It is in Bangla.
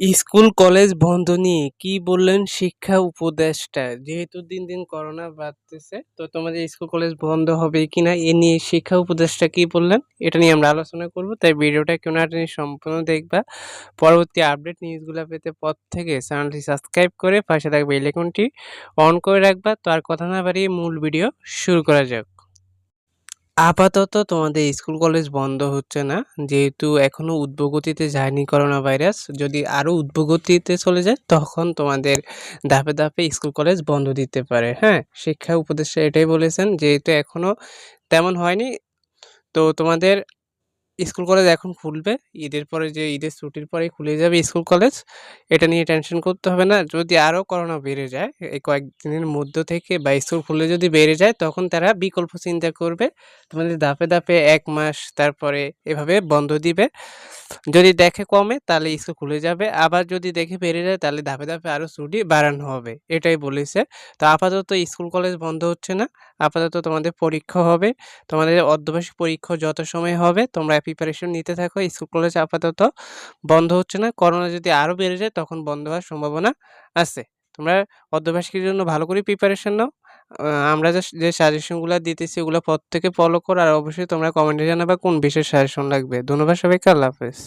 স্কুল কলেজ বন্ধ নিয়ে কি বললেন শিক্ষা উপদেষ্টা? যেহেতু দিন, দিন করোনা বাড়তেছে তো তোমাদের স্কুল কলেজ বন্ধ হবে কিনা এ নিয়ে শিক্ষা উপদেষ্টা কি বললেন? এটা নিয়ে আমরা আলোচনা করব। তাই ভিডিওটা কেউ না সম্পূর্ণ দেখবা। পরবর্তী আপডেট নিউজগুলো পেতে পর থেকে চ্যানেলটি সাবস্ক্রাইব করে পাশে থাকবে বেল আইকনটি অন করে রাখবা। তো আর কথা না বাড়িয়ে মূল ভিডিও শুরু করা যাক। আপাতত তোমাদের স্কুল কলেজ বন্ধ হচ্ছে না। যেহেতু এখনও উদ্ভগতিতে যায়নি করোনা ভাইরাস। যদি আরও উদ্ভগতিতে চলে যায় তখন তোমাদের ধাপে, ধাপে স্কুল কলেজ বন্ধ দিতে পারে। হ্যাঁ? শিক্ষা উপদেষ্টা এটাই বলেছেন যেহেতু এখনও তেমন হয়নি। তো তোমাদের স্কুল কলেজ এখন খুলবে। ঈদের পরে যে ঈদের ছুটির পরেই খুলে যাবে স্কুল কলেজ। এটা নিয়ে টেনশন করতে হবে না। যদি আরও করোনা বেড়ে যায় এই কয়েকদিনের মধ্য থেকে বা স্কুল খুলে যদি বেড়ে যায় তখন তারা বিকল্প চিন্তা করবে। তোমাদের ধাপে, ধাপে এক মাস তারপরে এভাবে বন্ধ দিবে। যদি দেখে কমে তাহলে স্কুল খুলে যাবে। আবার যদি দেখে বেড়ে যায় তাহলে ধাপে, ধাপে আরও ছুটি বাড়ানো হবে। এটাই বলেছে। তো আপাতত স্কুল কলেজ বন্ধ হচ্ছে না। আপাতত তোমাদের পরীক্ষা হবে। তোমাদের অর্ধবার্ষিক পরীক্ষা যত সময় হবে তোমরা প্রিপারেশন নিতে থাকো। স্কুল কলেজ আপাতত বন্ধ হচ্ছে না। করোনা যদি আরও বেড়ে যায়, তখন বন্ধ হওয়ার সম্ভাবনা আছে। তোমরা অর্ধবার্ষিকীর জন্য ভালো করে প্রিপারেশন নাও। আমরা যে সাজেশনগুলো দিতেছি পর প্রত্যেকে ফলো করো আর অবশ্যই তোমরা কমেন্টে জানাবা কোন বিষয়ে সাজেশন লাগবে। ধন্যবাদ সবাইকে। আল্লাহ হাফেজ।